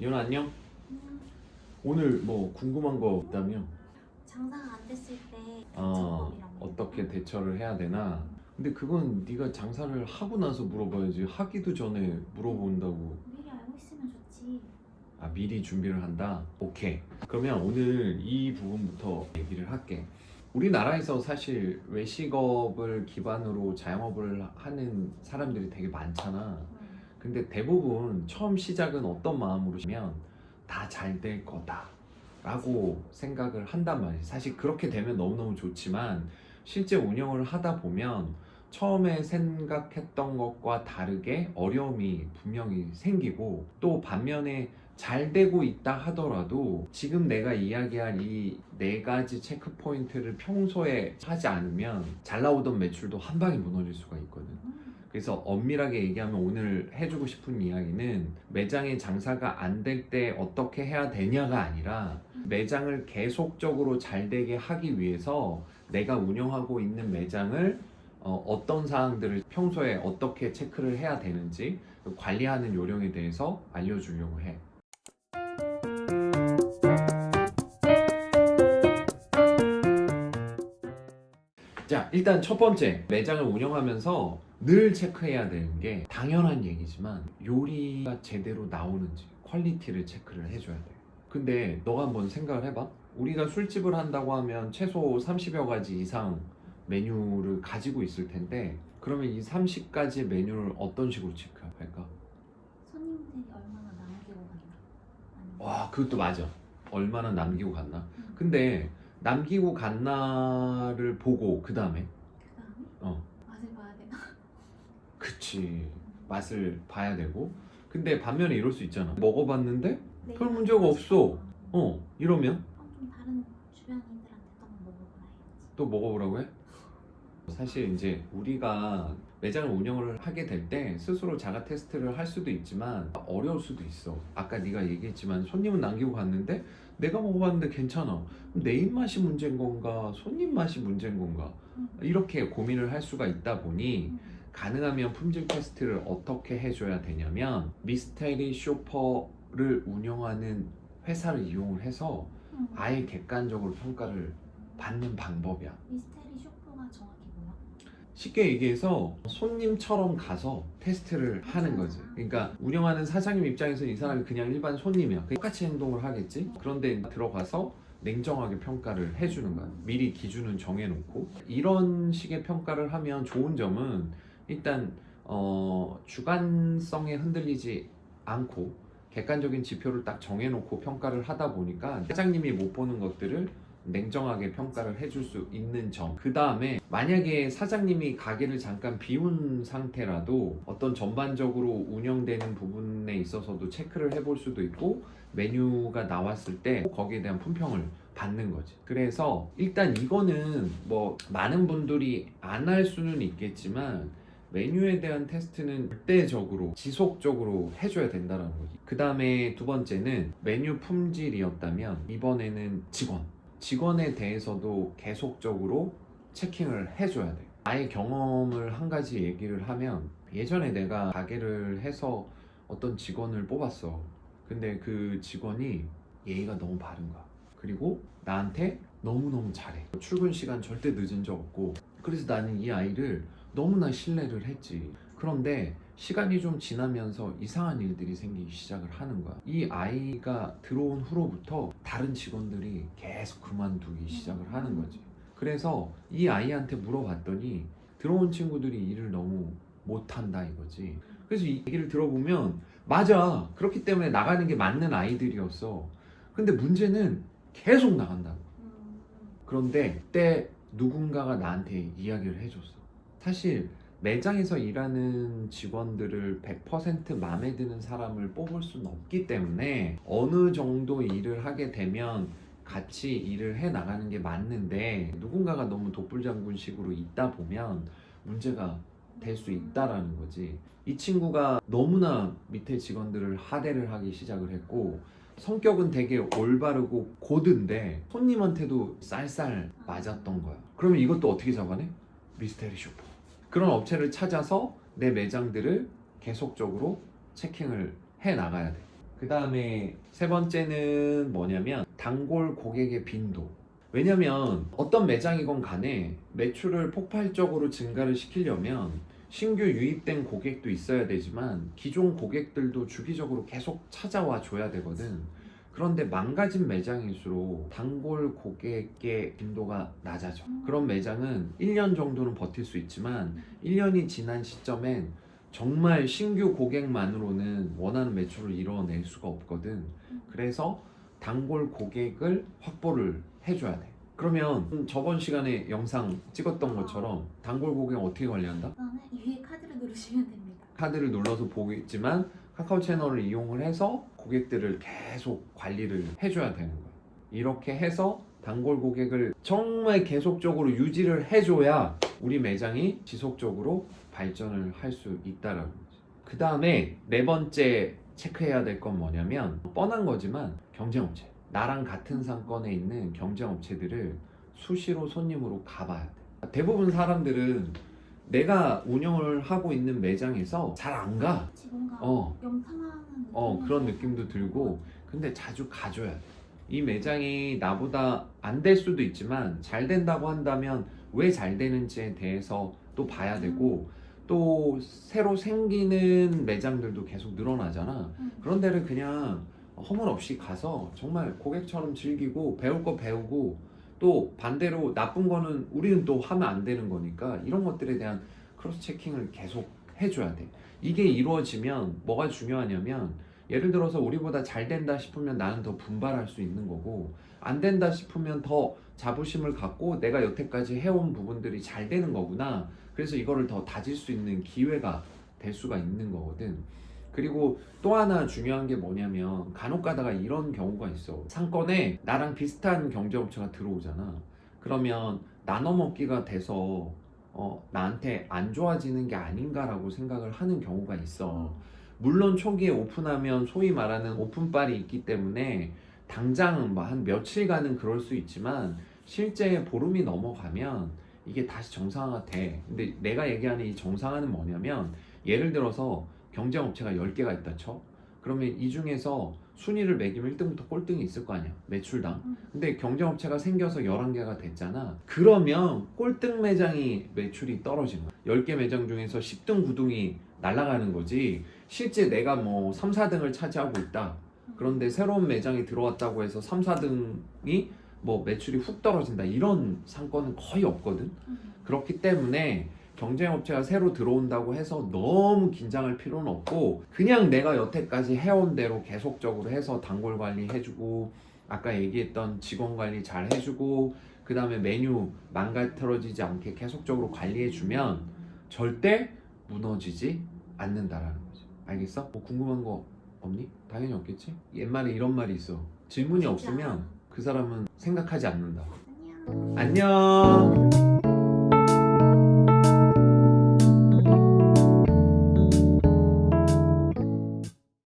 이현 안녕. 음, 오늘 뭐 궁금한 거 있다며? 장사가 안 됐을 때 어, 게 어떻게? 대처를 해야 되나? 근데 그건 네가 장사를 하고 나서 물어봐야지. 하기도 전에 물어본다고. 미리 알고 있으면 좋지. 아 미리 준비를 한다. 오케이. 그러면 오늘 이 부분부터 얘기를 할게. 우리나라에서 사실 외식업을 기반으로 자영업을 하는 사람들이 되게 많잖아. 음, 근데 대부분 처음 시작은 어떤 마음으로 시면 다 잘 될 거다 라고 생각을 한단 말이에요 사실 그렇게 되면 너무너무 좋지만 실제 운영을 하다 보면 처음에 생각했던 것과 다르게 어려움이 분명히 생기고 또 반면에 잘 되고 있다 하더라도 지금 내가 이야기한 이네 가지 체크 포인트를 평소에 하지 않으면 잘 나오던 매출도 한 방에 무너질 수가 있거든. 음, 그래서 엄밀하게 얘기하면 오늘 해주고 싶은 이야기는 매장의 장사가 안 될 때 어떻게 해야 되냐가 아니라 매장을 계속적으로 잘 되게 하기 위해서 내가 운영하고 있는 매장을 어, 떤 사항들을 평소에 어떻게 체크를 해야 되는지 관리하는 요령에 대해서 알려주려고 해. 자, 일단 첫 번째 매장을 운영하면서 늘 체크해야 되는 게 당연한 얘기지만 요리가 제대로 나오는지 퀄리티를 체크를 해줘야 돼. 근데 너가 한번 생각을 해봐. 우리가 술집을 한다고 하면 최소 30여 가지 이상 메뉴를 가지고 있을 텐데 그러면 이 30가지 메뉴를 어떤 식으로 체크할까? 손님들이 얼마나 남기고 갔나? 아니면 와, 그것도 맞아. 얼마나 남기고 갔나? 음, 근데 남기고 갔나를 보고 그 다음에 그다음에 어. 맛을 봐야 되나? 그치 맛을 봐야 되고. 근데 반면에 이럴 수 있잖아. 먹어봤는데 내가 별 문제가 없어. 어, 어 이러면? 좀 다른 주변인들한테 또 한번 먹어보라 해야지. 또 먹어보라고 해? 사실 이제 우리가 매장을 운영을 하게 될 때 스스로 자가 테스트를 할 수도 있지만 어려울 수도 있어. 아까 네가 얘기했지만 손님은 남기고 갔는데 내가 먹어봤는데 괜찮아. 그럼 내 입맛이 문제인 건가? 손님 맛이 문제인 건가? 음, 이렇게 고민을 할 수가 있다 보니 음, 가능하면 품질 테스트를 어떻게 해줘야 되냐면 미스테리 쇼퍼를 운영하는 회사를 이용을 해서 음. 아예 객관적으로 평가를 받는 방법이야. 미스테리 쇼퍼가 정확히 뭐야? 쉽게 얘기해서 손님처럼 가서 테스트를 하는 거지. 그러니까 운영하는 사장님 입장에서 이 사람이 그냥 일반 손님이야. 똑같이 행동을 하겠지. 그런데 들어가서 냉정하게 평가를 해주는 거야. 미리 기준은 정해놓고 이런 식의 평가를 하면 좋은 점은 일단 어, 주관성에 흔들리지 않고 객관적인 지표를 딱 정해놓고 평가를 하다 보니까 사장님이 못 보는 것들을 냉정하게 평가를 해줄 수 있는 점. 그 다음에 만약에 사장님이 가게를 잠깐 비운 상태라도 어떤 전반적으로 운영되는 부분에 있어서도 체크를 해볼 수도 있고 메뉴가 나왔을 때 거기에 대한 품평을 받는 거지. 그래서 일단 이거는 뭐 많은 분들이 안 할 수는 있겠지만 메뉴에 대한 테스트는 절대적으로 지속적으로 해줘야 된다는 거지. 그 다음에 두 번째는 메뉴 품질이었다면 이번에는 직원. 직원에 대해서도 계속적으로 체킹을 해줘야 돼. 나의 경험을 한 가지 얘기를 하면 예전에 내가 가게를 해서 어떤 직원을 뽑았어. 근데 그 직원이 예의가 너무 바른 거야. 그리고 나한테 너무너무 잘해. 출근 시간 절대 늦은 적 없고. 그래서 나는 이 아이를 너무나 신뢰를 했지. 그런데 시간이 좀 지나면서 이상한 일들이 생기기 시작을 하는 거야. 이 아이가 들어온 후로부터 다른 직원들이 계속 그만두기 시작을 하는 거지. 그래서 이 아이한테 물어봤더니 들어온 친구들이 일을 너무 못한다 이거지. 그래서 이 얘기를 들어보면 맞아. 그렇기 때문에 나가는 게 맞는 아이들이었어. 근데 문제는 계속 나간다고. 음, 그런데 그때 누군가가 나한테 이야기를 해줬어. 사실 매장에서 일하는 직원들을 100% 마음에 드는 사람을 뽑을 수는 없기 때문에 어느 정도 일을 하게 되면 같이 일을 해 나가는 게 맞는데 누군가가 너무 독불장군식으로 있다 보면 문제가 될 수 있다라는 거지. 이 친구가 너무나 밑에 직원들을 하대를 하기 시작을 했고 성격은 되게 올바르고 고든데 손님한테도 쌀쌀 맞았던 거야. 그러면 이것도 어떻게 잡아내? 미스테리 쇼퍼. 그런 업체를 찾아서 내 매장들을 계속적으로 체킹을 해 나가야 돼. 그 다음에 세 번째는 뭐냐면 단골 고객의 빈도. 왜냐면 어떤 매장이건 간에 매출을 폭발적으로 증가를 시키려면 신규 유입된 고객도 있어야 되지만 기존 고객들도 주기적으로 계속 찾아와 줘야 되거든. 그런데 망가진 매장일수록 단골 고객의 빈도가 낮아져. 그런 매장은 1년 정도는 버틸 수 있지만 1년이 지난 시점엔 정말 신규 고객만으로는 원하는 매출을 이뤄낼 수가 없거든. 그래서 단골 고객을 확보를 해줘야 돼. 그러면 저번 시간에 영상 찍었던 것처럼 단골 고객 어떻게 관리한다? 위에 카드를 누르시면 됩니다. 카드를 눌러서 보겠지만 카카오 채널을 이용을 해서 고객들을 계속 관리를 해줘야 되는 거야. 이렇게 해서 단골 고객을 정말 계속적으로 유지를 해줘야 우리 매장이 지속적으로 발전을 할 수 있다라는 거지. 그 다음에 네 번째 체크해야 될 건 뭐냐면 뻔한 거지만 경쟁업체. 나랑 같은 상권에 있는 경쟁업체들을 수시로 손님으로 가봐야 돼. 대부분 사람들은 내가 운영을 하고 있는 매장에서 잘 안 가. 직원과 어. 영상하는 어 그런 느낌도 들고 근데 자주 가줘야 돼. 이 매장이 나보다 안 될 수도 있지만 잘 된다고 한다면 왜 잘 되는지에 대해서 또 봐야 되고 또 새로 생기는 매장들도 계속 늘어나잖아. 음. 그런 데를 그냥 허물 없이 가서 정말 고객처럼 즐기고 배울 거 배우고 또 반대로 나쁜 거는 우리는 또 하면 안 되는 거니까 이런 것들에 대한 크로스 체킹을 계속 해줘야 돼. 이게 이루어지면 뭐가 중요하냐면 예를 들어서 우리보다 잘 된다 싶으면 나는 더 분발할 수 있는 거고 안 된다 싶으면 더 자부심을 갖고 내가 여태까지 해온 부분들이 잘 되는 거구나. 그래서 이거를 더 다질 수 있는 기회가 될 수가 있는 거거든. 그리고 또 하나 중요한 게 뭐냐면 간혹 가다가 이런 경우가 있어. 상권에 나랑 비슷한 경제업체가 들어오잖아. 그러면 나눠 먹기가 돼서 어, 나한테 안 좋아지는 게 아닌가라고 생각을 하는 경우가 있어. 물론 초기에 오픈하면 소위 말하는 오픈빨이 있기 때문에 당장 뭐한 며칠간은 그럴 수 있지만 실제 보름이 넘어가면 이게 다시 정상화가 돼. 근데 내가 얘기하는 이 정상화는 뭐냐면 예를 들어서 경쟁업체가 10개가 있다 쳐. 그러면 이 중에서 순위를 매기면 1등부터 꼴등이 있을 거 아니야. 매출당. 음. 근데 경쟁업체가 생겨서 11개가 됐잖아. 그러면 꼴등 매장이 매출이 떨어진 거야. 10개 매장 중에서 10등, 9등이 날아가는 거지. 실제 내가 뭐 3, 4등을 차지하고 있다. 그런데 새로운 매장이 들어왔다고 해서 3, 4등이 뭐 매출이 훅 떨어진다. 이런 상권은 거의 없거든. 음. 그렇기 때문에 경쟁업체가 새로 들어온다고 해서 너무 긴장할 필요는 없고 그냥 내가 여태까지 해온 대로 계속적으로 해서 단골 관리 해주고 아까 얘기했던 직원 관리 잘 해주고 그 다음에 메뉴 망가뜨러지지 않게 계속적으로 관리해주면 절대 무너지지 않는다라는 거지 알겠어? 뭐 궁금한 거 없니? 당연히 없겠지? 옛말에 이런 말이 있어 질문이 없으면 그 사람은 생각하지 않는다 안녕. 안녕